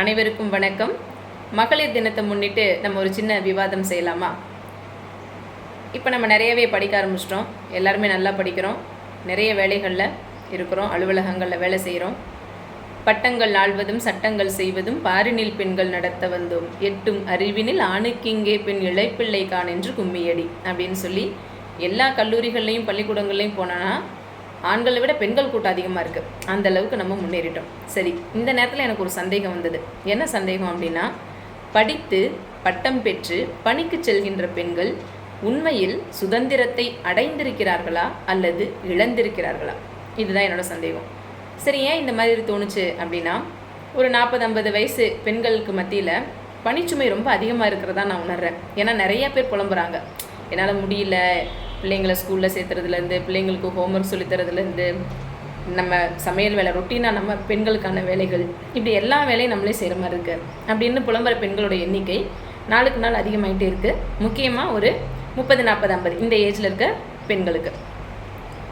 அனைவருக்கும் வணக்கம். மகளிர் தினத்தை முன்னிட்டு நம்ம ஒரு சின்ன விவாதம் செய்யலாமா? இப்போ நம்ம நிறையவே படிக்க ஆரம்பிச்சிட்டோம். எல்லாருமே நல்லா படிக்கிறோம். நிறைய வேலைகளில் இருக்கிறோம். அலுவலகங்களில் வேலை செய்கிறோம் பட்டங்கள் ஆழ்வதும் சட்டங்கள் செய்வதும் பாரினில் பெண்கள் நடத்த வந்தோம். எட்டும் அறிவினில் ஆணுக்கிங்கே பெண் இழைப்பிள்ளை கான் என்று கும்மியடி அப்படின்னு சொல்லி எல்லா கல்லூரிகள்லையும் பள்ளிக்கூடங்கள்லையும் போனோன்னா ஆண்களை விட பெண்கள் கூட்டம் அதிகமாக இருக்குது அந்த அளவுக்கு நம்ம முன்னேறிட்டோம். சரி இந்த நேரத்தில் எனக்கு ஒரு சந்தேகம் வந்தது. என்ன சந்தேகம் அப்படின்னா படித்து பட்டம் பெற்று பணிக்கு செல்கின்ற பெண்கள் உண்மையில் சுதந்திரத்தை அடைந்திருக்கிறார்களா அல்லது இழந்திருக்கிறார்களா? இதுதான் என்னோட சந்தேகம். சரி ஏன் இந்த மாதிரி தோணுச்சு அப்படின்னா ஒரு நாற்பது ஐம்பது வயசு பெண்களுக்கு மத்தியில் பணிச்சுமை ரொம்ப அதிகமாக இருக்கிறதா நான் உணர்றேன். ஏன்னா நிறைய பேர் புலம்புறாங்க. என்னால் முடியல பிள்ளைங்களை ஸ்கூலில் சேர்த்துறதுலேருந்து பிள்ளைங்களுக்கு ஹோம்ஒர்க் சொல்லித்தரதுலேருந்து நம்ம சமையல் வேலை ரொட்டீனாக நம்ம பெண்களுக்கான வேலைகள் இப்படி எல்லா வேலையும் நம்மளே செய்கிற மாதிரி இருக்குது அப்படின்னு புலம்புற பெண்களோட எண்ணிக்கை நாளுக்கு நாள் அதிகமாகிட்டே இருக்குது முக்கியமாக ஒரு முப்பது நாற்பது ஐம்பது இந்த ஏஜில் இருக்க பெண்களுக்கு.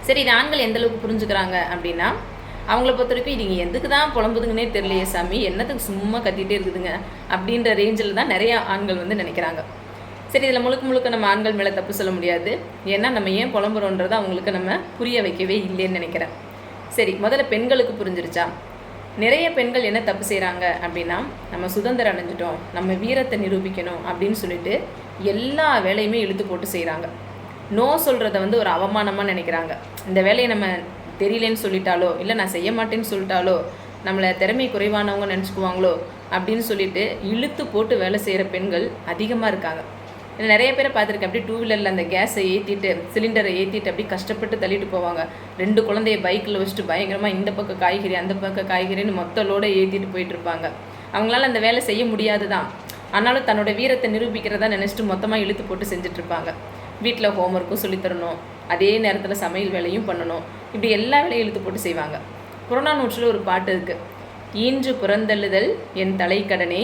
சரி இது ஆண்கள் எந்த அளவுக்கு புரிஞ்சுக்கிறாங்க அப்படின்னா அவங்கள பொறுத்த வரைக்கும் இது எதுக்கு தான் புலம்புதுங்கன்னே தெரியலையே சாமி என்னத்துக்கு சும்மா கத்திகிட்டே இருக்குதுங்க அப்படின்ற ரேஞ்சில் தான் நிறையா ஆண்கள் வந்து நினைக்கிறாங்க. சரி இதில் முழுக்க முழுக்க நம்ம ஆண்கள் மேலே தப்பு சொல்ல முடியாது. ஏன்னா நம்ம ஏன் புலம்புறோன்றதை அவங்களுக்கு நம்ம புரிய வைக்கவே இல்லைன்னு நினைக்கிறேன். சரி முதல்ல பெண்களுக்கு புரிஞ்சிருச்சா? நிறைய பெண்கள் என்ன தப்பு செய்கிறாங்க அப்படின்னா நம்ம சுதந்திரம் அடைஞ்சிட்டோம் நம்ம வீரத்தை நிரூபிக்கணும் அப்படின்னு சொல்லிட்டு எல்லா வேலையுமே இழுத்து போட்டு செய்கிறாங்க நோ சொல்கிறத வந்து ஒரு அவமானமாக நினைக்கிறாங்க. இந்த வேலையை நம்ம தெரியலேன்னு சொல்லிட்டாலோ இல்லை நான் செய்ய மாட்டேன்னு சொல்லிட்டாலோ நம்மளை திறமை குறைவானவங்க நினச்சிக்குவாங்களோ அப்படின்னு சொல்லிட்டு இழுத்து போட்டு வேலை செய்கிற பெண்கள் அதிகமாக இருக்காங்க. இல்லை நிறைய பேரை பார்த்துருக்கேன். அப்படியே டூ வீலரில் அந்த கேஸை ஏற்றிட்டு சிலிண்டரை ஏற்றிட்டு அப்படியே கஷ்டப்பட்டு தள்ளிட்டு போவாங்க. ரெண்டு குழந்தைய பைக்கில் வச்சுட்டு பயங்கரமாக இந்த பக்கம் காய்கறி அந்த பக்கம் காய்கறின்னு மொத்தலோடு ஏற்றிட்டு போயிட்டு இருப்பாங்க. அவங்களால அந்த வேலை செய்ய முடியாது தான் ஆனாலும் தன்னோட வீரத்தை நிரூபிக்கிறதா நினச்சிட்டு மொத்தமாக இழுத்து போட்டு செஞ்சுட்டு இருப்பாங்க. வீட்டில் ஹோம்ஒர்க்கும் சொல்லித்தரணும். அதே நேரத்தில் சமையல் வேலையும் பண்ணணும். இப்படி எல்லா வேலையும் இழுத்து போட்டு செய்வாங்க. புறநானூற்றில் ஒரு பாட்டு இருக்குது ஈன்று புறந்தள்ளுதல் என் தலைக்கடனே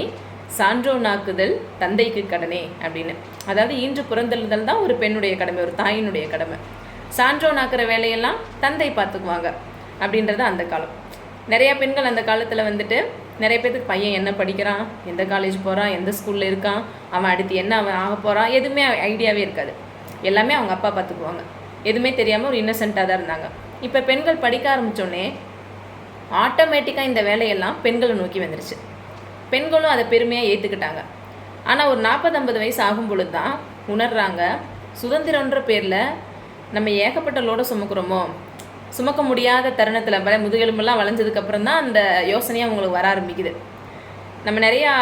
சான்றோனாக்குதல் தந்தைக்கு கடனே அப்படின்னு. அதாவது ஈன்று புறந்தள்ளுதல் தான் ஒரு பெண்ணுடைய கடமை ஒரு தாயினுடைய கடமை. சான்றோனாக்குற வேலையெல்லாம் தந்தை பார்த்துக்குவாங்க அப்படின்றது அந்த காலம். நிறையா பெண்கள் அந்த காலத்தில் வந்துட்டு நிறைய பேருக்கு பையன் என்ன படிக்கிறான் எந்த காலேஜ் போகிறான் எந்த ஸ்கூலில் இருக்கான் அவன் அடுத்து என்ன அவன் ஆக போகிறான் எதுவுமே ஐடியாவே இருக்காது. எல்லாமே அவங்க அப்பா பார்த்துக்குவாங்க. எதுவுமே தெரியாமல் ஒரு இன்னசென்ட்டாக தான் இருந்தாங்க. இப்போ பெண்கள் படிக்க ஆரம்பித்தோடனே ஆட்டோமேட்டிக்காக இந்த வேலையெல்லாம் பெண்களை நோக்கி வந்துருச்சு. பெண்களும் அதை பெருமையாக ஏற்றுக்கிட்டாங்க ஆனால் ஒரு நாற்பது ஐம்பது வயசு ஆகும் பொழுது தான் உணர்றாங்க சுதந்திரன்ற பேரில் நம்ம ஏகப்பட்ட லோட சுமக்கிறோமோ? சுமக்க முடியாத தருணத்தில் வர முதுகெலும்பெல்லாம் வளைஞ்சதுக்கப்புறம் தான் அந்த யோசனையே அவங்களுக்கு வர ஆரம்பிக்குது. நம்ம நிறையா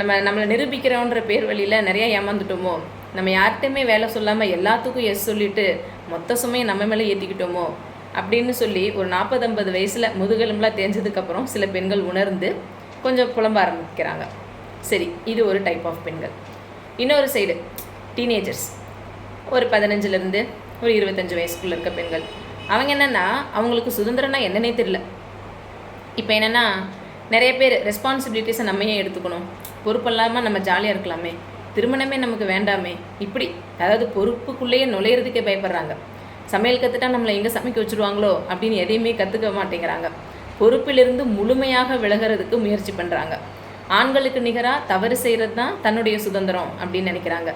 நம்ம நம்மளை நிரூபிக்கிறோன்ற பேர் வழியில் நிறையா ஏமாந்துட்டோமோ? நம்ம யார்கிட்டையுமே வேலை சொல்லாமல் எல்லாத்துக்கும் எஸ் சொல்லிட்டு மொத்த சுமையை நம்ம மேலே ஏற்றிக்கிட்டோமோ அப்படின்னு சொல்லி ஒரு நாற்பது ஐம்பது வயசில் முதுகெலும்புலாம் தேஞ்சதுக்கப்புறம் சில பெண்கள் உணர்ந்து கொஞ்சம் புலம்ப ஆரம்பிக்கிறாங்க. சரி இது ஒரு டைப் ஆஃப் பெண்கள். இன்னொரு சைடு டீனேஜர்ஸ் ஒரு பதினஞ்சுலேருந்து ஒரு இருபத்தஞ்சி வயசுக்குள்ளே இருக்க பெண்கள். அவங்க என்னென்னா அவங்களுக்கு சுதந்திரம்னா என்னன்னே தெரில இப்போ என்னென்னா நிறைய பேர் ரெஸ்பான்சிபிலிட்டிஸை நம்ம ஏன் எடுத்துக்கணும். பொறுப்பில்லாமல் நம்ம ஜாலியாக இருக்கலாமே. திருமணமே நமக்கு வேண்டாமே. இப்படி அதாவது பொறுப்புக்குள்ளேயே நுழையிறதுக்கே பயப்படுறாங்க. சமையல் கற்றுட்டா நம்மளை எங்கே சமைக்க வச்சுருவாங்களோ அப்படின்னு எதையுமே கற்றுக்க மாட்டேங்கிறாங்க. பொறுப்பிலிருந்து முழுமையாக விலகிறதுக்கு முயற்சி பண்ணுறாங்க ஆண்களுக்கு நிகராக தவறு செய்கிறது தான் தன்னுடைய சுதந்திரம் அப்படின்னு நினைக்கிறாங்க.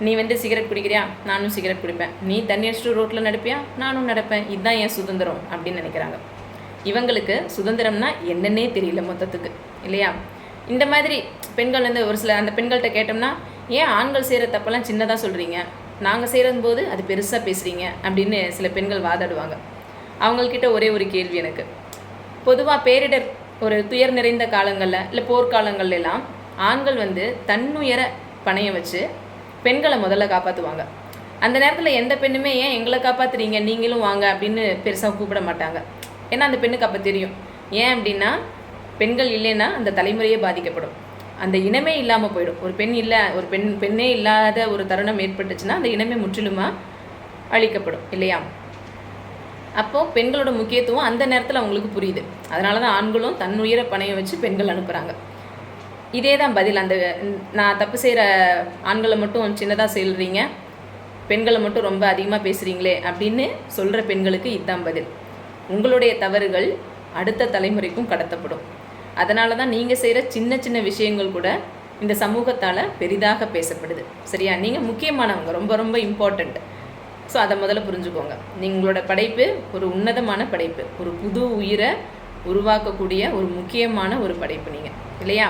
நீ வந்து சிகரெட் குடிக்கிறியா நானும் சிகரெட் குடிப்பேன் நீ தண்ணி அடிச்சுட்டு ரோட்டில் நடப்பியா? நானும் நடப்பேன். இதுதான் என் சுதந்திரம் அப்படின்னு நினைக்கிறாங்க. இவங்களுக்கு சுதந்திரம்னா என்னன்னே தெரியல மொத்தத்துக்கு. இல்லையா? இந்த மாதிரி பெண்கள் வந்து ஒரு சில அந்த பெண்கள்கிட்ட கேட்டோம்னா ஏன் ஆண்கள் செய்கிற தப்பெல்லாம் சின்னதாக சொல்கிறீங்க நாங்கள் செய்கிறது போது அது பெருசாக பேசுகிறீங்க அப்படின்னு சில பெண்கள் வாதாடுவாங்க. அவங்கக்கிட்ட ஒரே ஒரு கேள்வி எனக்கு. பொதுவாக பேரிடர் ஒரு துயர் நிறைந்த காலங்களில் இல்லை போர்க்காலங்கள் எல்லாம் ஆண்கள் வந்து தன்னுயர பணைய வச்சு பெண்களை முதல்ல காப்பாற்றுவாங்க அந்த நேரத்தில் எந்த பெண்ணுமே ஏன் எங்களை காப்பாற்றுறீங்க நீங்களும் வாங்க அப்படின்னு பெருசாக கூப்பிட மாட்டாங்க. ஏன்னா அந்த பெண்ணுக்கு அப்போ தெரியும். ஏன் அப்படின்னா பெண்கள் இல்லைன்னா அந்த தலைமுறையே பாதிக்கப்படும். அந்த இனமே இல்லாமல் போயிடும். ஒரு பெண் இல்லை ஒரு பெண் பெண்ணே இல்லாத ஒரு தருணம் ஏற்பட்டுச்சுன்னா அந்த இனமே முற்றிலுமாக அழிக்கப்படும் இல்லையா? அப்போது பெண்களோட முக்கியத்துவம் அந்த நேரத்தில் அவங்களுக்கு புரியுது. அதனால தான் ஆண்களும் தன்னுயிரை பணைய வச்சு பெண்கள் அனுப்புகிறாங்க இதே தான் பதில். அந்த நான் தப்பு செய்கிற ஆண்களை மட்டும் சின்னதாக செல்றீங்க பெண்களை மட்டும் ரொம்ப அதிகமாக பேசுகிறீங்களே அப்படின்னு சொல்கிற பெண்களுக்கு இதுதான் பதில். உங்களுடைய தவறுகள் அடுத்த தலைமுறைக்கும் கடத்தப்படும். அதனால தான் நீங்கள் செய்கிற சின்ன சின்ன விஷயங்கள் கூட இந்த சமூகத்தால் பெரிதாக பேசப்படுது. சரியா? நீங்கள் முக்கியமானவங்க. ரொம்ப ரொம்ப இம்பார்ட்டண்ட் ஸோ அதை முதல்ல புரிஞ்சுக்கோங்க. நீங்களோட படைப்பு ஒரு உன்னதமான படைப்பு. ஒரு புது உயிரை உருவாக்கக்கூடிய ஒரு முக்கியமான ஒரு படைப்பு நீங்கள் இல்லையா?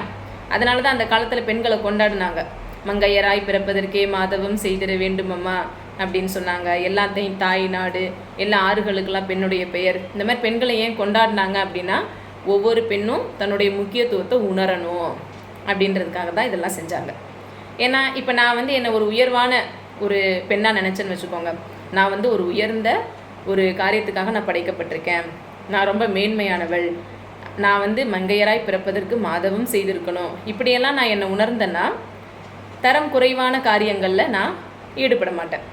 அதனால தான் அந்த காலத்தில் பெண்களை கொண்டாடினாங்க. மங்கையராய் பிறப்பதற்கே மாதவம் செய்திட வேண்டுமம்மா அப்படின்னு சொன்னாங்க. எல்லாத்தையும் தாய் நாடு எல்லா ஆறுகளுக்கெல்லாம் பெண்ணுடைய பெயர். இந்த மாதிரி பெண்களை ஏன் கொண்டாடினாங்க அப்படின்னா ஒவ்வொரு பெண்ணும் தன்னுடைய முக்கியத்துவத்தை உணரணும் அப்படின்றதுக்காக தான் இதெல்லாம் செஞ்சாங்க. ஏன்னா இப்போ நான் வந்து என்னை ஒரு உயர்வான ஒரு பெண்ணாக நினச்சேன்னு வச்சுக்கோங்க. நான் வந்து ஒரு உயர்ந்த ஒரு காரியத்துக்காக நான் படைக்கப்பட்டிருக்கேன். நான் ரொம்ப மேன்மையானவள். நான் வந்து மங்கையராய் பிறப்பதற்கு மாதவும் செய்திருக்கணும். இப்படியெல்லாம் நான் என்னை உணர்ந்தேன்னா தரம் குறைவான காரியங்களில் நான் ஈடுபட மாட்டேன்.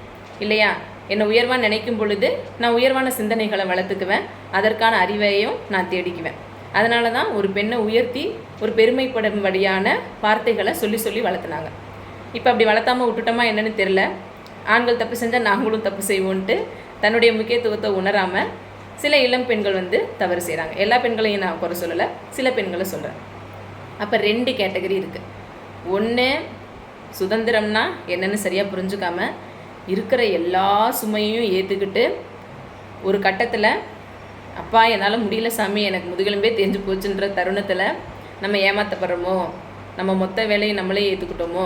இல்லையா? என்னை உயர்வாக நினைக்கும் பொழுது நான் உயர்வான சிந்தனைகளை வளர்த்துக்குவேன். அதற்கான அறிவையும் நான் தேடிக்குவேன். அதனால தான் ஒரு பெண்ணை உயர்த்தி ஒரு பெருமைப்படும்படியான வார்த்தைகளை சொல்லி சொல்லி வளர்த்துனாங்க. இப்போ அப்படி வளர்த்தாமல் விட்டுட்டோமா என்னன்னு தெரில ஆண்கள் தப்பு செஞ்சால் நாங்களும் தப்பு செய்வோன்ட்டு தன்னுடைய முக்கியத்துவத்தை உணராமல் சில இளம் பெண்கள் வந்து தவறு செய்கிறாங்க எல்லா பெண்களையும் நான் குறை சொல்லலை சில பெண்களை சொல்கிறேன் அப்போ ரெண்டு கேட்டகரி இருக்குது ஒன்று சுதந்திரம்னா என்னென்னு சரியாக புரிஞ்சுக்காம இருக்கிற எல்லா சுமையும் ஏற்றுக்கிட்டு ஒரு கட்டத்தில் அப்பா என்னால் முடியல சாமி எனக்கு முதுகெலும்பே தெரிஞ்சு போச்சுன்ற தருணத்தில் நம்ம ஏமாத்தப்படுறோமோ? நம்ம மொத்த வேலையும் நம்மளே ஏற்றுக்கிட்டோமோ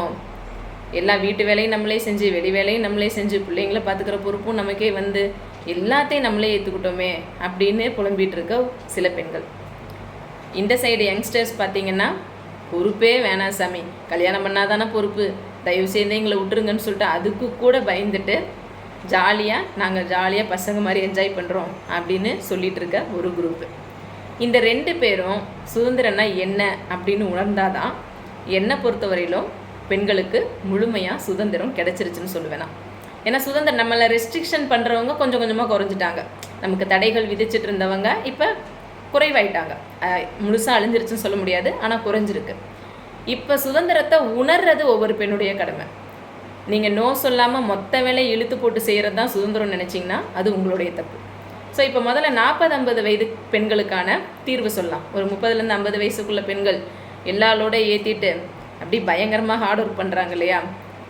எல்லா வீட்டு வேலையும் நம்மளே செஞ்சு வெளி வேலையும் நம்மளே செஞ்சு பிள்ளைங்கள பார்த்துக்கிற பொறுப்பும் நமக்கே வந்து எல்லாத்தையும் நம்மளே ஏற்றுக்கிட்டோமே அப்படின்னு புலம்பிகிட்டு இருக்க சில பெண்கள். இந்த சைடு யங்ஸ்டர்ஸ் பார்த்தீங்கன்னா பொறுப்பே வேணாம் சாமி. கல்யாணம் பண்ணாதானே பொறுப்பு. தயவு செய்து எங்களை விட்டுருங்கன்னு சொல்லிட்டு அதுக்கு கூட பயந்துட்டு ஜாலியாக நாங்கள் ஜாலியாக பசங்க மாதிரி என்ஜாய் பண்ணுறோம் அப்படின்னு சொல்லிகிட்டு இருக்க ஒரு குரூப்பு இந்த ரெண்டு பேரும் சுதந்திரம்னா என்ன அப்படின்னு உணர்ந்தாதான் என்னை பொறுத்தவரையிலும் பெண்களுக்கு முழுமையாக சுதந்திரம் கிடைச்சிருச்சுன்னு சொல்லுவேன். நான் ஏன்னா சுதந்திரம் நம்மளை ரெஸ்ட்ரிக்ஷன் பண்ணுறவங்க கொஞ்சம் கொஞ்சமாக குறைஞ்சிட்டாங்க. நமக்கு தடைகள் விதிச்சிட்டு இருந்தவங்க இப்போ குறைவாயிட்டாங்க. முழுசாக அழிஞ்சிருச்சுன்னு சொல்ல முடியாது ஆனால் குறைஞ்சிருக்கு. இப்போ சுதந்திரத்தை உணர்றது ஒவ்வொரு பெண்ணுடைய கடமை. நீங்கள் நோ சொல்லாமல் மொத்த வேலையை இழுத்து போட்டு செய்கிறது தான் சுதந்திரம் நினச்சிங்கன்னா அது உங்களுடைய தப்பு. ஸோ இப்போ முதல்ல நாற்பது ஐம்பது வயது பெண்களுக்கான தீர்வு சொல்லலாம். ஒரு முப்பதுலேருந்து ஐம்பது வயசுக்குள்ள பெண்கள் எல்லாரோட ஏற்றிட்டு அப்படி பயங்கரமாக ஹார்ட் ஒர்க் பண்ணுறாங்க இல்லையா?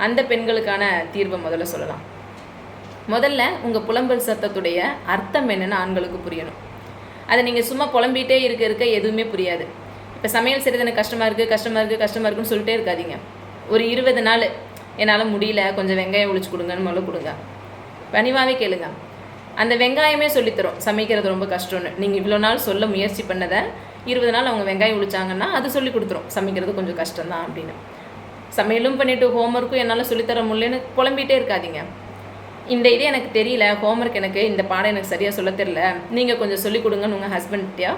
அந்த பெண்களுக்கான தீர்வை முதல்ல சொல்லலாம். முதல்ல உங்கள் புலம்பல் சத்தத்துடைய அர்த்தம் என்னென்னு ஆண்களுக்கு புரியணும். அதை நீங்கள் சும்மா புலம்பிகிட்டே இருக்க இருக்க எதுவுமே புரியாது. இப்போ சமையல் செய்கிறது எனக்கு கஷ்டமாக இருக்குது கஷ்டமாக இருக்குது கஷ்டமாக இருக்குன்னு சொல்லிட்டே இருக்காதீங்க. ஒரு இருபது நாள் என்னால் முடியல கொஞ்சம் வெங்காயம் ஒழிச்சு கொடுங்கன்னு முதல்ல கொடுங்க. பணிவாகவே கேளுங்க. அந்த வெங்காயமே சொல்லித்தரும். சமைக்கிறது ரொம்ப கஷ்டம்னு. நீங்கள் இவ்வளோ நாள் சொல்ல முயற்சி பண்ணதை இருபது நாள் அவங்க வெங்காயம் ஒழிச்சாங்கன்னா அது சொல்லி கொடுத்துரும். சமைக்கிறது கொஞ்சம் கஷ்டம்தான் அப்படின்னு. சமையலும் பண்ணிவிட்டு ஹோம்ஒர்க்கும் என்னால் சொல்லித்தர முடியலன்னு புலம்பிகிட்டே இருக்காதீங்க. இந்த இது எனக்கு தெரியல ஹோம்ஒர்க் எனக்கு இந்த பாடம் எனக்கு சரியாக சொல்ல தெரில நீங்கள் கொஞ்சம் சொல்லிக் கொடுங்கன்னு உங்கள் ஹஸ்பண்ட்டையா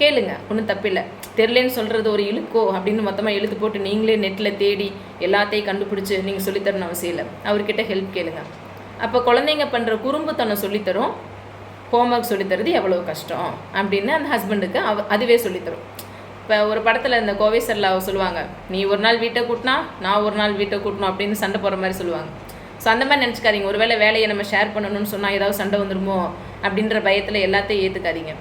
கேளுங்க. ஒன்றும் தப்பில்லை. தெரிலன்னு சொல்கிறது ஒரு இழுக்கோ அப்படின்னு மொத்தமாக இழுத்து போட்டு நீங்களே நெட்டில் தேடி எல்லாத்தையும் கண்டுபிடிச்சி நீங்கள் சொல்லித்தரணும் அவசியம் இல்லை. அவர்கிட்ட ஹெல்ப் கேளுங்க. அப்போ குழந்தைங்க பண்ணுற குறும்புத்தனம் சொல்லித்தரும் ஹோம்ஒர்க் சொல்லித்தரது எவ்வளோ கஷ்டம் அப்படின்னு அந்த ஹஸ்பண்டுக்கு அவ அதுவே சொல்லித்தரும். இப்போ ஒரு படத்தில் இந்த கோவை சர்லா சொல்லுவாங்க நீ ஒரு நாள் வீட்டை கூட்டினா நான் ஒரு நாள் வீட்டை கூட்டணும் அப்படின்னு சண்டை போகிற மாதிரி சொல்லுவாங்க. ஸோ அந்த மாதிரி நினச்சிக்காதீங்க. ஒருவேளை வேலையை நம்ம ஷேர் பண்ணணும்னு சொன்னால் ஏதாவது சண்டை வந்துடுமோ அப்படின்ற பயத்தில் எல்லாத்தையும் ஏற்றுக்காதீங்க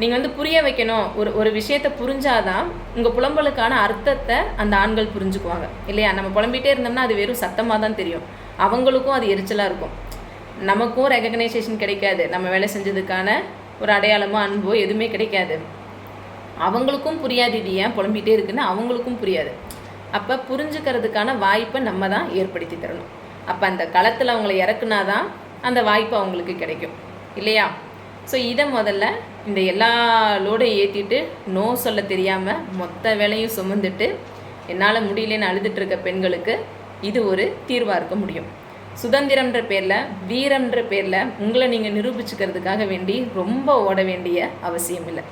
நீங்கள் வந்து புரிய வைக்கணும். ஒரு ஒரு விஷயத்தை புரிஞ்சாதான் உங்கள் புலம்பலுக்கான அர்த்தத்தை அந்த ஆண்கள் புரிஞ்சுக்குவாங்க. இல்லையா? நம்ம புலம்பிகிட்டே இருந்தோம்னா அது வெறும் சத்தமாக தான் தெரியும். அவங்களுக்கும் அது எரிச்சலாக இருக்கும். நமக்கும் ரெகக்னைசேஷன் கிடைக்காது. நம்ம வேலை செஞ்சதுக்கான ஒரு அடையாளமோ அன்போ எதுவுமே கிடைக்காது. அவங்களுக்கும் புரியாது இது ஏன் புலம்பிகிட்டே இருக்குன்னு அவங்களுக்கும் புரியாது. அப்போ புரிஞ்சுக்கிறதுக்கான வாய்ப்பை நம்ம தான் ஏற்படுத்தி தரணும். அப்போ அந்த களத்தில் அவங்கள இறக்குனாதான் அந்த வாய்ப்பு அவங்களுக்கு கிடைக்கும். இல்லையா? ஸோ இதை முதல்ல இந்த எல்லா லோடையும் ஏற்றிட்டு நோ சொல்ல தெரியாமல் மொத்த வேலையும் சுமந்துட்டு என்னால் முடியலன்னு அழுதுட்டு இருக்க பெண்களுக்கு இது ஒரு தீர்வாக இருக்க முடியும். சுதந்திரம்ன்ற பேரில் வீரம்ன்ற பேரில் உங்களை நீங்கள் நிரூபிச்சுக்கிறதுக்காக வேண்டி ரொம்ப ஓட வேண்டிய அவசியம் இல்லை.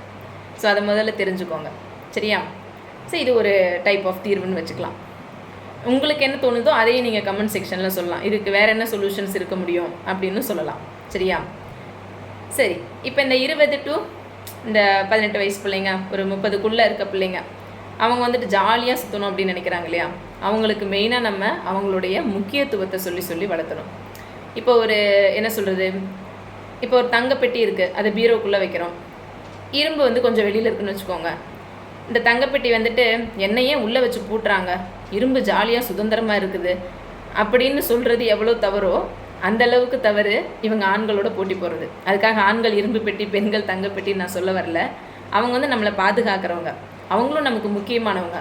ஸோ அதை முதல்ல தெரிஞ்சுக்கோங்க. சரியா? ஸோ இது ஒரு டைப் ஆஃப் தீர்வுன்னு வச்சுக்கலாம். உங்களுக்கு என்ன தோணுதோ அதையும் நீங்கள் கமெண்ட் செக்ஷனில் சொல்லலாம். இதுக்கு வேறு என்ன சொல்யூஷன்ஸ் இருக்க முடியும் அப்படின்னு சொல்லலாம். சரியா? சரி. இப்போ இந்த இருபது டு இந்த பதினெட்டு வயசு பிள்ளைங்க ஒரு முப்பதுக்குள்ளே இருக்க பிள்ளைங்க அவங்க வந்துட்டு ஜாலியாக சுற்றணும் அப்படின்னு நினைக்கிறாங்க இல்லையா? அவங்களுக்கு மெயினாக நம்ம அவங்களுடைய முக்கியத்துவத்தை சொல்லி சொல்லி வளர்த்தணும். இப்போ ஒரு என்ன சொல்கிறது இப்போ ஒரு தங்க பெட்டி இருக்குது அதை பீரோக்குள்ளே வைக்கிறோம். இரும்பு வந்து கொஞ்சம் வெளியில் இருக்குன்னு வச்சுக்கோங்க. இந்த தங்கப்பெட்டி வந்துட்டு என்னையே உள்ளே வச்சு பூட்டுறாங்க. இரும்பு ஜாலியாக சுதந்திரமாக இருக்குது. அப்படின்னு சொல்கிறது எவ்வளோ தவறோ அந்த அளவுக்கு தவறு இவங்க ஆண்களோட போட்டி போடுறது. அதுக்காக ஆண்கள் இரும்பு பெட்டி பெண்கள் தங்கப்பெட்டி நான் சொல்ல வரல. அவங்க வந்து நம்மளை பாதுகாக்கிறவங்க. அவங்களும் நமக்கு முக்கியமானவங்க.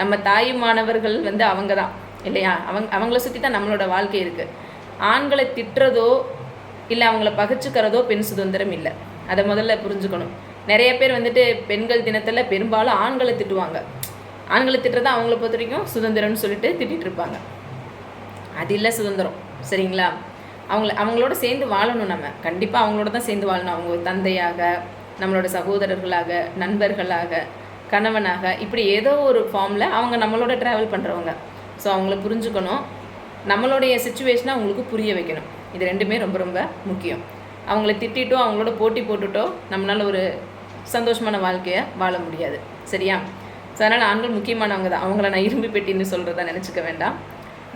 நம்ம தாயுமானவர்கள் வந்து அவங்க தான் இல்லையா? அவங்க அவங்கள சுற்றி தான் நம்மளோட வாழ்க்கை இருக்குது ஆண்களை திட்டுறதோ இல்லை அவங்கள பகைச்சிக்கிறதோ பெண் சுதந்திரம் இல்லை. அதை முதல்ல புரிஞ்சுக்கணும். நிறைய பேர் வந்துட்டு பெண்கள் தினத்தில் பெரும்பாலும் ஆண்களை திட்டுவாங்க. ஆண்களை திட்டுறதா அவங்கள பொறுத்த வரைக்கும் சுதந்திரம்னு சொல்லிட்டு திட்டிகிட்டு இருப்பாங்க. அது இல்லை சுதந்திரம் சரிங்களா? அவங்கள அவங்களோட சேர்ந்து வாழணும் நம்ம. கண்டிப்பாக அவங்களோட தான் சேர்ந்து வாழணும். அவங்க தந்தையாக நம்மளோட சகோதரர்களாக நண்பர்களாக. கணவனாக இப்படி ஏதோ ஒரு ஃபார்மில் அவங்க நம்மளோட ட்ராவல் பண்ணுறவங்க ஸோ அவங்கள புரிஞ்சுக்கணும். நம்மளுடைய சுச்சுவேஷனை அவங்களுக்கு புரிய வைக்கணும். இது ரெண்டுமே ரொம்ப ரொம்ப முக்கியம். அவங்கள திட்டிட்டோ அவங்களோட போட்டி போட்டுட்டோ நம்மளால் ஒரு சந்தோஷமான வாழ்க்கையை வாழ முடியாது. சரியா? ஸோ அதனால் ஆண்கள் முக்கியமானவங்க தான். அவங்கள நான் இரும்பு பெட்டின்னு சொல்கிறதா நினச்சிக்க வேண்டாம்.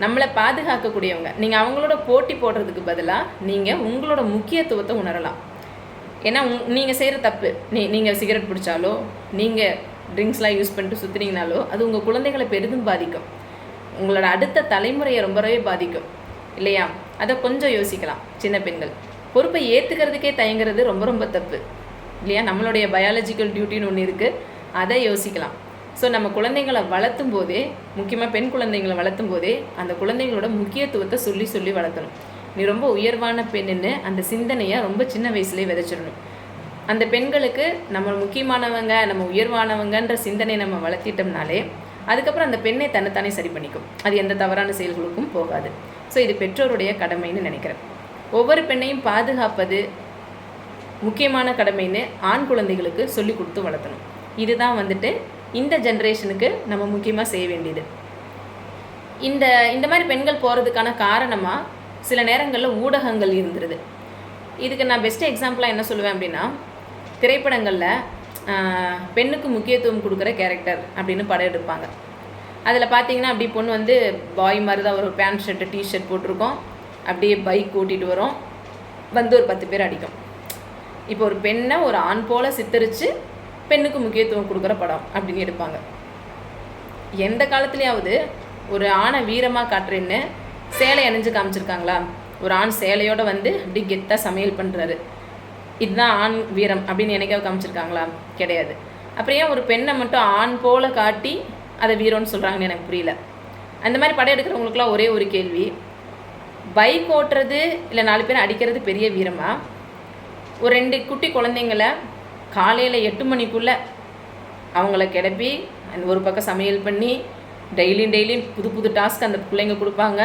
நம்மளை பாதுகாக்கக்கூடியவங்க. நீங்கள் அவங்களோட போட்டி போடுறதுக்கு பதிலாக நீங்கள் உங்களோட முக்கியத்துவத்தை உணரலாம். ஏன்னா உங் நீங்கள் செய்கிற தப்பு நீ நீங்கள் சிகரெட் பிடிச்சாலோ நீங்கள் ட்ரிங்க்ஸ்லாம் யூஸ் பண்ணிட்டு சுற்றுனீங்கனாலோ அது உங்கள் குழந்தைகளை பெரிதும் பாதிக்கும். உங்களோட அடுத்த தலைமுறையை ரொம்பவே பாதிக்கும். இல்லையா? அதை கொஞ்சம் யோசிக்கலாம் சின்ன பெண்கள். பொறுப்பை ஏற்றுக்கிறதுக்கே தயங்குறது ரொம்ப ரொம்ப தப்பு. இல்லையா? நம்மளுடைய பயாலஜிக்கல் டியூட்டின்னு ஒன்று இருக்குது அதை யோசிக்கலாம். ஸோ நம்ம குழந்தைங்களை வளர்த்தும் போதே முக்கியமாக பெண் குழந்தைங்களை வளர்த்தும் போதே அந்த குழந்தைங்களோட முக்கியத்துவத்தை சொல்லி சொல்லி வளர்த்தணும் நீ ரொம்ப உயர்வான பெண்ணுன்னு அந்த சிந்தனையை ரொம்ப சின்ன வயசுலேயே விதைச்சிடணும். அந்த பெண்களுக்கு நம்ம முக்கியமானவங்க நம்ம உயர்வானவங்கன்ற சிந்தனை நம்ம வளர்த்திட்டோம்னாலே அதுக்கப்புறம் அந்த பெண்ணை தன்னைத்தானே சரி பண்ணிக்கும். அது எந்த தவறான செயல்களுக்கும் போகாது. ஸோ இது பெற்றோருடைய கடமைன்னு நினைக்கிறேன். ஒவ்வொரு பெண்ணையும் பாதுகாப்பது முக்கியமான கடமைன்னு ஆண் குழந்தைகளுக்கு சொல்லி கொடுத்து வளர்த்தணும். இதுதான் வந்துட்டு இந்த ஜென்ரேஷனுக்கு நம்ம முக்கியமாக செய்ய வேண்டியது. இந்த இந்த மாதிரி பெண்கள் போகிறதுக்கான காரணமாக சில நேரங்களில் ஊடகங்கள் இருந்துருது. இதுக்கு நான் பெஸ்ட் எக்ஸாம்பிளாக என்ன சொல்லுவேன் அப்படின்னா திரைப்படங்களில் பெண்ணுக்கு முக்கியத்துவம் கொடுக்குற கேரக்டர் அப்படின்னு படம் எடுப்பாங்க. அதில் பார்த்தீங்கன்னா அப்படி பொண்ணு வந்து பாய் மாதிரி தான் ஒரு பேண்ட் ஷர்ட்டு டிஷர்ட் போட்டிருக்கோம். அப்படியே பைக் ஓட்டிகிட்டு வரும். வந்து ஒரு பத்து பேர் அடிக்கும். இப்போ ஒரு பெண்ணை ஒரு ஆண் போல் சித்தரித்து பெண்ணுக்கு முக்கியத்துவம் கொடுக்குற படம் அப்படின்னு எடுப்பாங்க. எந்த காலத்துலேயாவது ஒரு ஆணை வீரமாக காட்டுறேன்னு சேலை அணிஞ்சு காமிச்சிருக்காங்களா? ஒரு ஆண் சேலையோட வந்து அப்படி கெத்தாக சமையல் பண்ணுறாரு இதுதான் ஆண் வீரம் அப்படின்னு என்னைக்காவது காமிச்சிருக்காங்களா? கிடையாது. அப்புறம் ஏன் ஒரு பெண்ணை மட்டும் ஆண் போல காட்டி அதை வீரம்னு சொல்கிறாங்கன்னு எனக்கு புரியல. அந்த மாதிரி படம் எடுக்கிறவங்களுக்குலாம் ஒரே ஒரு கேள்வி. பைக் ஓட்டுறது இல்லை நாலு பேர் அடிக்கிறது பெரிய வீரமா? ஒரு ரெண்டு குட்டி குழந்தைங்கள காலையில் எட்டு மணிக்குள்ளே அவங்கள கிளப்பி அந்த ஒரு பக்கம் சமையல் பண்ணி டெய்லியும் டெய்லியும் புது புது டாஸ்க் அந்த பிள்ளைங்க கொடுப்பாங்க.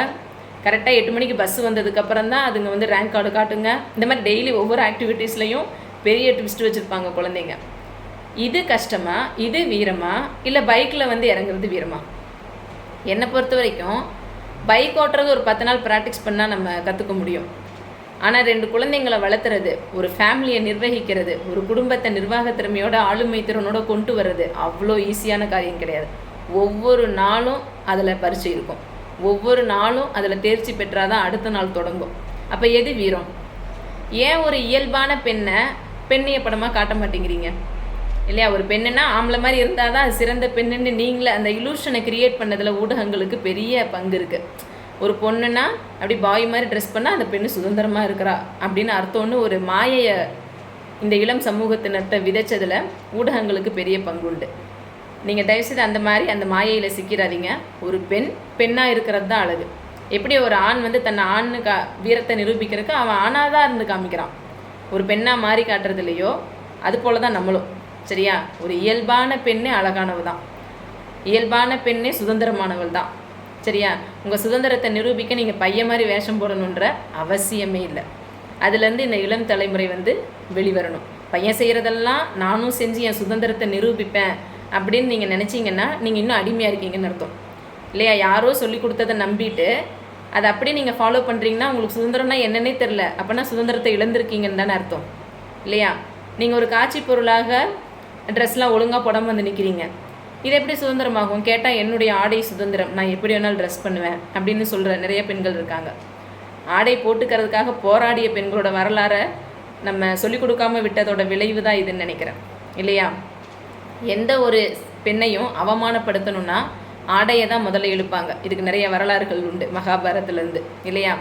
கரெக்டாக எட்டு மணிக்கு பஸ் வந்ததுக்கப்புறம் தான் அதுங்க வந்து ரேங்க் கார்டு காட்டுங்க. இந்த மாதிரி டெய்லி ஒவ்வொரு ஆக்டிவிட்டீஸ்லையும் பெரிய ட்விஸ்ட் வச்சுருப்பாங்க குழந்தைங்க. இது கஷ்டமா? இது வீரமா? இல்லை பைக்கில் வந்து இறங்குறது வீரமா? என்னை பொறுத்த வரைக்கும் பைக் ஓட்டுறது ஒரு பத்து நாள் ப்ராக்டிஸ் பண்ணால் நம்ம கற்றுக்க முடியும். ஆனால் ரெண்டு குழந்தைங்களை வளர்த்துறது ஒரு ஃபேமிலியை நிர்வகிக்கிறது ஒரு குடும்பத்தை நிர்வாக திறமையோட ஆளுமை திறனோட கொண்டு வர்றது அவ்வளோ ஈஸியான காரியம் கிடையாது. ஒவ்வொரு நாளும் அதில் பரிச்சு இருக்கும். ஒவ்வொரு நாளும் அதில் தேர்ச்சி பெற்றாதான் அடுத்த நாள் தொடங்கும். அப்போ எது வீரம்? ஏன் ஒரு இயல்பான பெண்ணை பெண்ணிய படமாக காட்ட மாட்டேங்கிறீங்க? இல்லையா? ஒரு பெண்ணுன்னா ஆம்பளை மாதிரி இருந்தால் தான் சிறந்த பெண்ணுன்னு நீங்களே அந்த இலூஷனை கிரியேட் பண்ணதில் ஊடகங்களுக்கு பெரிய பங்கு இருக்குது ஒரு பொண்ணுன்னா அப்படி பாய் மாதிரி ட்ரெஸ் பண்ணால் அந்த பெண்ணு சுதந்திரமாக இருக்கிறா அப்படின்னு அர்த்தம்னு ஒரு மாயையை இந்த இளம் சமூகத்தினர்கிட்ட விதைச்சதில் ஊடகங்களுக்கு பெரிய பங்கு உண்டு. நீங்கள் தயவுசெய்து அந்த மாதிரி அந்த மாயையில் சிக்கிறாதீங்க ஒரு பெண் பெண்ணாக இருக்கிறது தான் அழகு. எப்படி ஒரு ஆண் வந்து தன்னை ஆண் கா வீரத்தை நிரூபிக்கிறதுக்கு அவன் ஆணாக தான் இருந்து காமிக்கிறான். ஒரு பெண்ணாக மாறி காட்டுறது இல்லையோ அது போல தான் நம்மளும். சரியா? ஒரு இயல்பான பெண்ணே அழகானவ தான். இயல்பான பெண்ணே சுதந்திரமானவள் தான். சரியா? உங்கள் சுதந்திரத்தை நிரூபிக்க நீங்கள் பையன் மாதிரி வேஷம் போடணுன்ற அவசியமே இல்லை. அதுலேருந்து இந்த இளம் தலைமுறை வந்து வெளிவரணும். பையன் செய்கிறதெல்லாம் நானும் செஞ்சு என் சுதந்திரத்தை நிரூபிப்பேன். அப்படின்னு நீங்கள் நினச்சிங்கன்னா நீங்கள் இன்னும் அடிமையாக இருக்கீங்கன்னு அர்த்தம். இல்லையா? யாரோ சொல்லி கொடுத்ததை நம்பிட்டு அதை அப்படியே நீங்கள் ஃபாலோ பண்ணுறீங்கன்னா உங்களுக்கு சுதந்திரம்னா என்னன்னே தெரில அப்போனா சுதந்திரத்தை இழந்திருக்கீங்கன்னு தானே அர்த்தம். இல்லையா? நீங்கள் ஒரு காட்சி பொருளாக ட்ரெஸ்லாம் ஒழுங்காக போடாமல் வந்து நிற்கிறீங்க இது எப்படி சுதந்திரமாகும்? கேட்டால் என்னுடைய ஆடை சுதந்திரம். நான் எப்படி வேணாலும் ட்ரெஸ் பண்ணுவேன். அப்படின்னு சொல்கிற நிறைய பெண்கள் இருக்காங்க. ஆடை போட்டுக்கிறதுக்காக போராடிய பெண்களோட வரலாறை நம்ம சொல்லிக் கொடுக்காம விட்டதோட விளைவு தான் இதுன்னு நினைக்கிறேன். இல்லையா? எந்த ஒரு பெண்ணையும் அவமானப்படுத்தணும்னா ஆடையை தான் முதல்ல இழுப்பாங்க. இதுக்கு நிறைய வரலாறுகள் உண்டு மகாபாரதத்துலேருந்து இல்லையா?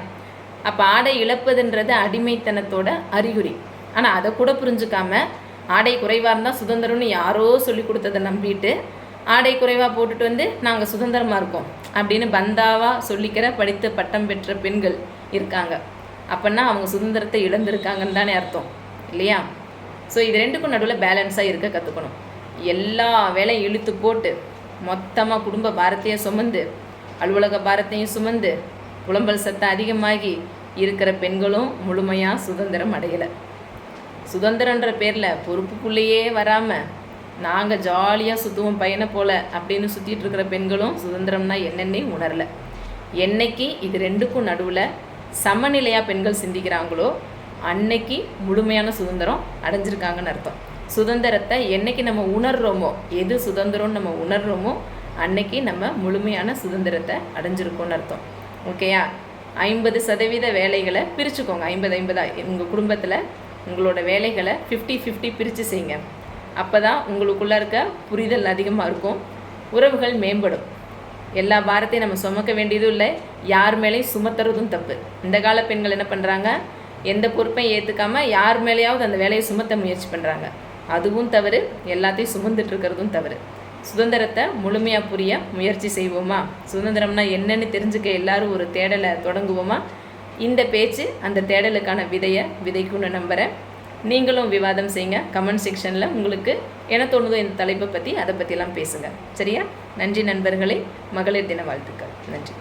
அப்போ ஆடை இழப்பதுன்றது அடிமைத்தனத்தோட அறிகுறி. ஆனால் அதை கூட புரிஞ்சுக்காம ஆடை குறைவாக இருந்தால் சுதந்திரம்னு யாரோ சொல்லி கொடுத்ததை நம்பிட்டு ஆடை குறைவாக போட்டுட்டு வந்து நாங்கள் சுதந்திரமாக இருக்கோம் அப்படின்னு பந்தாவாக சொல்லிக்கிற படித்த பட்டம் பெற்ற பெண்கள் இருக்காங்க. அப்போன்னா அவங்க சுதந்திரத்தை இழந்திருக்காங்கன்னு தானே அர்த்தம் இல்லையா? ஸோ இது ரெண்டுக்கும் நடுவில் பேலன்ஸாக இருக்க கற்றுக்கணும் எல்லா வேலையும் இழுத்து போட்டு மொத்தமாக குடும்ப பாரத்தையும் சுமந்து அலுவலக பாரத்தையும் சுமந்து புலம்பல் சத்தம் அதிகமாகி இருக்கிற பெண்களும் முழுமையாக சுதந்திரம் அடையலை. சுதந்திரன்ற பேரில் பொறுப்புக்குள்ளேயே வராமல் நாங்கள் ஜாலியாக சுற்றுவோம் பையனை போல் அப்படின்னு சுற்றிட்டு இருக்கிற பெண்களும் சுதந்திரம்னா என்னென்னே உணரல. என்னைக்கு இது ரெண்டுக்கும் நடுவில் சமநிலையாக பெண்கள் சிந்திக்கிறாங்களோ அன்னைக்கு முழுமையான சுதந்திரம் அடைஞ்சிருக்காங்கன்னு அர்த்தம். சுதந்திரத்தை என்னைக்கு நம்ம உணர்றோமோ எது சுதந்திரம்னு நம்ம உணர்றோமோ அன்னைக்கு நம்ம முழுமையான சுதந்திரத்தை அடைஞ்சிருக்கோம்னு அர்த்தம். ஓகேயா ஐம்பது சதவீத வேலைகளை பிரிச்சுக்கோங்க. ஐம்பது ஐம்பதா? உங்கள் குடும்பத்தில் உங்களோட வேலைகளை ஃபிஃப்டி ஃபிஃப்டி பிரித்து செய்யுங்க. அப்போ தான் உங்களுக்குள்ளே இருக்க புரிதல் அதிகமாக இருக்கும். உறவுகள் மேம்படும். எல்லா பாரத்தையும் நம்ம சுமக்க வேண்டியதும் இல்லை. யார் மேலேயும் சுமத்துறதும் தப்பு. இந்த கால பெண்கள் என்ன பண்ணுறாங்க எந்த பொறுப்பையும் ஏற்றுக்காமல் யார் மேலேயாவது அந்த வேலையை சுமத்த முயற்சி பண்ணுறாங்க அதுவும் தவறு எல்லாத்தையும் சுமந்துட்டு இருக்கிறதும் தவறு. சுதந்திரத்தை முழுமையாக புரிய முயற்சி செய்வோமா? சுதந்திரம்னா என்னன்னு தெரிஞ்சுக்க எல்லாரும் ஒரு தேடலை தொடங்குவோமா? இந்த பேச்சு அந்த தேடலுக்கான விதையை விதைக்கும்னு நம்புகிறேன் நீங்களும் விவாதம் செய்யுங்க. கமெண்ட் செக்ஷனில் உங்களுக்கு என்ன தோணுதோ இந்த தலைப்பை பற்றி அதை பற்றிலாம் பேசுங்க. சரியா? நன்றி நண்பர்களே. மகளிர் தின வாழ்த்துக்கள். நன்றி.